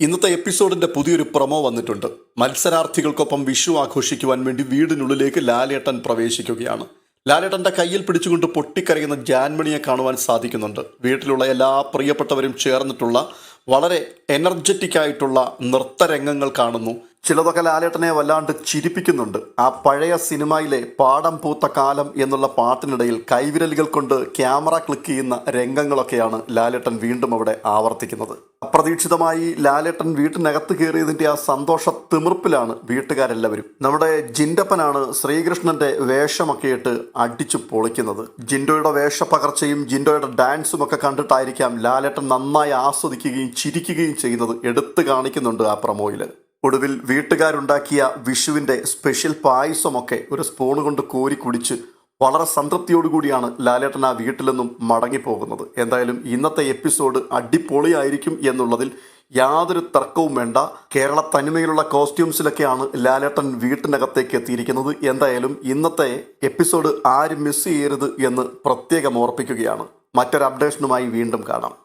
ഇന്നത്തെ എപ്പിസോഡിന്റെ പുതിയൊരു പ്രൊമോ വന്നിട്ടുണ്ട്. മത്സരാർത്ഥികൾക്കൊപ്പം വിഷു ആഘോഷിക്കുവാൻ വേണ്ടി വീടിനുള്ളിലേക്ക് ലാലേട്ടൻ പ്രവേശിക്കുകയാണ്. ലാലേട്ടന്റെ കയ്യിൽ പിടിച്ചുകൊണ്ട് പൊട്ടിക്കരയുന്ന ജാൻമണിയെ കാണുവാൻ സാധിക്കുന്നുണ്ട്. വീട്ടിലുള്ള എല്ലാ പ്രിയപ്പെട്ടവരും ചേർന്നിട്ടുള്ള വളരെ എനർജറ്റിക് ആയിട്ടുള്ള നൃത്തരംഗങ്ങൾ കാണുന്നു. ചിലതൊക്കെ ലാലേട്ടനെ വല്ലാണ്ട് ചിരിപ്പിക്കുന്നുണ്ട്. ആ പഴയ സിനിമയിലെ പാടം പൂത്ത കാലം എന്നുള്ള പാട്ടിനിടയിൽ കൈവിരലുകൾ കൊണ്ട് ക്യാമറ ക്ലിക്ക് ചെയ്യുന്ന രംഗങ്ങളൊക്കെയാണ് ലാലേട്ടൻ വീണ്ടും അവിടെ ആവർത്തിക്കുന്നത്. അപ്രതീക്ഷിതമായി ലാലേട്ടൻ വീട്ടിനകത്ത് കയറിയതിന്റെ ആ സന്തോഷ തിമിർപ്പിലാണ് വീട്ടുകാരെല്ലാവരും. നമ്മുടെ ജിൻഡപ്പനാണ് ശ്രീകൃഷ്ണന്റെ വേഷമൊക്കെ ഇട്ട് അടിച്ചു പൊളിക്കുന്നത്. ജിൻഡോയുടെ വേഷപ്പകർച്ചയും ജിൻഡോയുടെ ഡാൻസും ഒക്കെ കണ്ടിട്ടായിരിക്കാം ലാലേട്ടൻ നന്നായി ആസ്വദിക്കുകയും ചിരിക്കുകയും ചെയ്യുന്നത് എടുത്തു കാണിക്കുന്നുണ്ട് ആ പ്രമോയിൽ. ഒടുവിൽ വീട്ടുകാരുണ്ടാക്കിയ വിഷുവിന്റെ സ്പെഷ്യൽ പായസമൊക്കെ ഒരു സ്പൂൺ കൊണ്ട് കോരി കുടിച്ച് വളരെ സംതൃപ്തിയോടുകൂടിയാണ് ലാലേട്ടൻ ആ വീട്ടിൽ നിന്നും മടങ്ങിപ്പോകുന്നത്. എന്തായാലും ഇന്നത്തെ എപ്പിസോഡ് അടിപൊളിയായിരിക്കും എന്നുള്ളതിൽ യാതൊരു തർക്കവും വേണ്ട. കേരള തനിമയിലുള്ള കോസ്റ്റ്യൂംസിലൊക്കെയാണ് ലാലേട്ടൻ വീട്ടിനകത്തേക്ക് എത്തിയിരിക്കുന്നത്. എന്തായാലും ഇന്നത്തെ എപ്പിസോഡ് ആരും മിസ് ചെയ്യരുത് എന്ന് പ്രത്യേകം ഓർപ്പിക്കുകയാണ്. മറ്റൊരു അപ്ഡേഷനുമായി വീണ്ടും കാണാം.